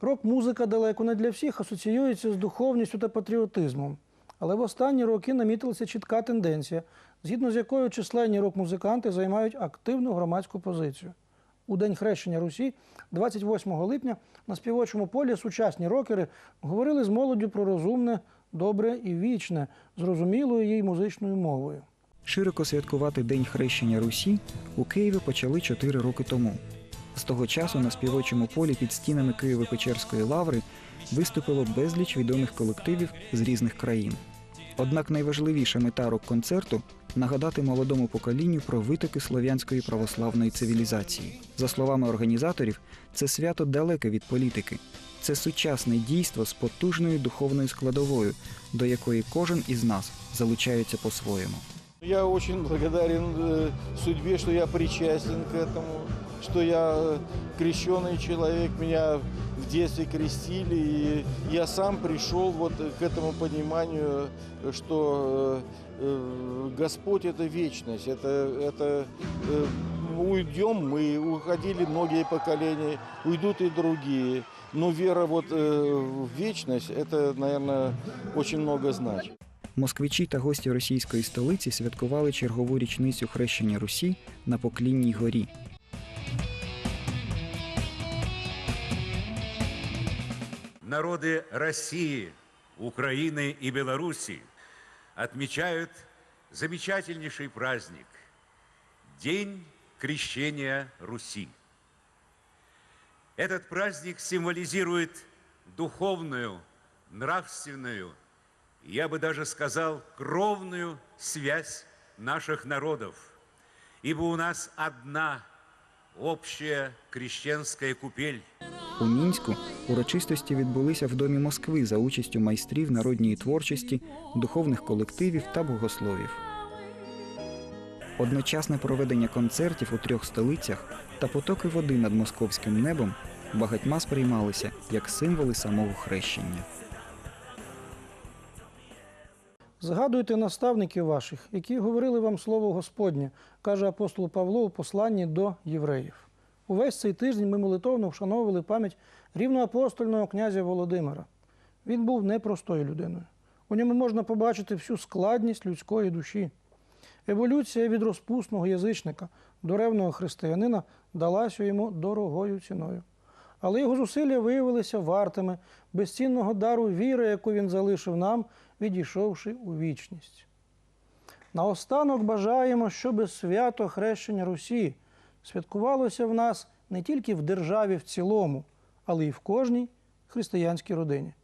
Рок-музика далеко не для всіх асоціюється з духовністю та патріотизмом. Але в останні роки намітилася чітка тенденція, згідно з якою численні рок-музиканти займають активну громадську позицію. У День хрещення Русі, 28 липня, на співочому полі сучасні рокери говорили з молоддю про розумне, добре і вічне, зрозумілою їй музичною мовою. Широко святкувати День хрещення Русі у Києві почали 4 роки тому. З того часу на співочому полі під стінами Києво-Печерської лаври виступило безліч відомих колективів з різних країн. Однак найважливіша мета рок-концерту нагадати молодому поколінню про витоки слов'янської православної цивілізації. За словами організаторів, це свято далеке від політики. Це сучасне дійство з потужною духовною складовою, до якої кожен із нас залучається по-своєму. Я очень благодарен э, судьбе, что я причастен к этому, что я э, крещенный человек, меня в детстве крестили, и я сам пришел вот к этому пониманию, э, что э, э, Господь это вечность, это, это э, уйдем мы, уходили многие поколения, уйдут и другие. Но вера вот э, в вечность, это, наверное, очень много значит. Москвичі та гості російської столиці святкували чергову річницю хрещення Русі на Поклінній горі. Народы России, Украины и Беларуси отмечают замечательнейший праздник – День крещения Руси. Этот праздник символизирует духовную, нравственную, я бы даже сказал, кровную связь наших народов. Ибо у нас одна общая крещенская купель – У мінську урочистості відбулися в домі Москви за участю майстрів народньої творчості, духовних колективів та богословів. Одночасне проведення концертів у трьох столицях та потоки води над московським небом багатьма сприймалися як символи самого хрещення. Згадуйте наставників ваших, які говорили вам слово Господнє, каже апостол Павло у посланні до євреїв. Увесь цей тиждень ми молитовно вшановували пам'ять рівноапостольного князя Володимира. Він був непростою людиною. У ньому можна побачити всю складність людської душі. Еволюція від розпусного язичника до ревного християнина далася йому дорогою ціною. Але його зусилля виявилися вартими безцінного дару віри, яку він залишив нам, відійшовши у вічність. Наостанок бажаємо, щоб свято хрещення Русі святкувалося в нас не тільки в державі в цілому, але й в кожній християнській родині.